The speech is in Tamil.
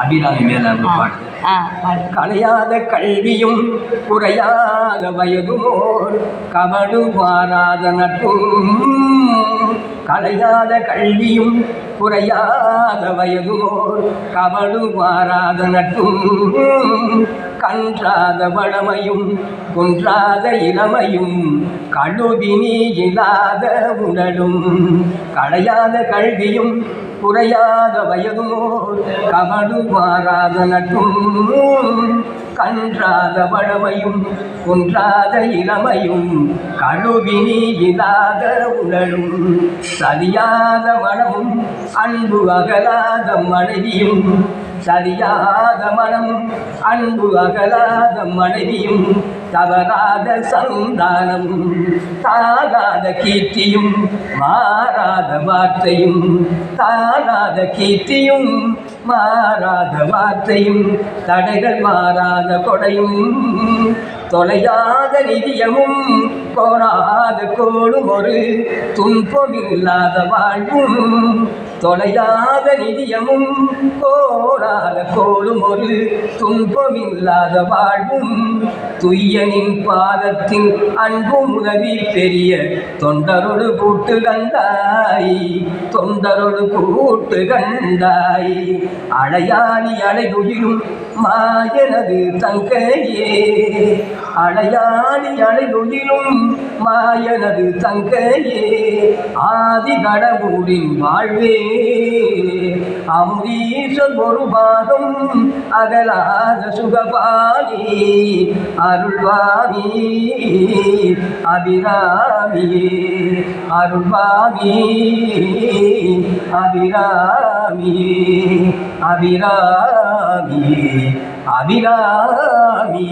அபிராமி மேல பாடு. கலையாத கல்வியும் குறையாத வயதுமோர் கவடு மாறாத நட்பும். கலையாத கல்வியும் குறையாத வயதுமோர் கவடு மாறாத நட்பும். கன்றாத வளமையும் குன்றாத இளமையும் கழுவினி இல்லாத உடலும் களையாத கல்வியும் குறையாத வயதுமோர் கவடு மாறாத நட்பும் கன்றாத வளமையும் குன்றாத இளமையும் கழுவினி இல்லாத உடலும் சரியாத மனமும் அன்பு அகலாத மனைவியும் சரியாத மனம் அன்பு அகலாத மனைவியும் தவறாத சந்தானம் தாகாத கீர்த்தியும் மாறாத வார்த்தையும் தாகாத கீர்த்தியும் மாறாத வார்த்தையும் தடைகள் மாறாத கொடையும் தொலையாத நிதியமும் கோணாத கோடும் ஒரு துன்பம் இல்லாத வாழ்வும் தொலையாத நிதியமும் கோடாத கோடும் ஒரு துன்பம் இல்லாத வாழ்வும் துய்யனின் பாதத்தின் அன்பும் உதவி பெரிய தொண்டரோடு கூட்டு கண்டாய் தொண்டரோடு கூட்டு கண்டாய். அடையாளி அலைகுயிலும் மாயனது தங்கையே அடையாளி அலைகுயிலும் மாயனது தங்கையே. ஆதி கடவுளின் வாழ்வே அமுதீஸ்வர் ஒரு பாகம் அகலாத சுகபாகி அருள்வாமி அபிராமியே. அருள்வாமி அபிராமி அபிராமி அபிராமி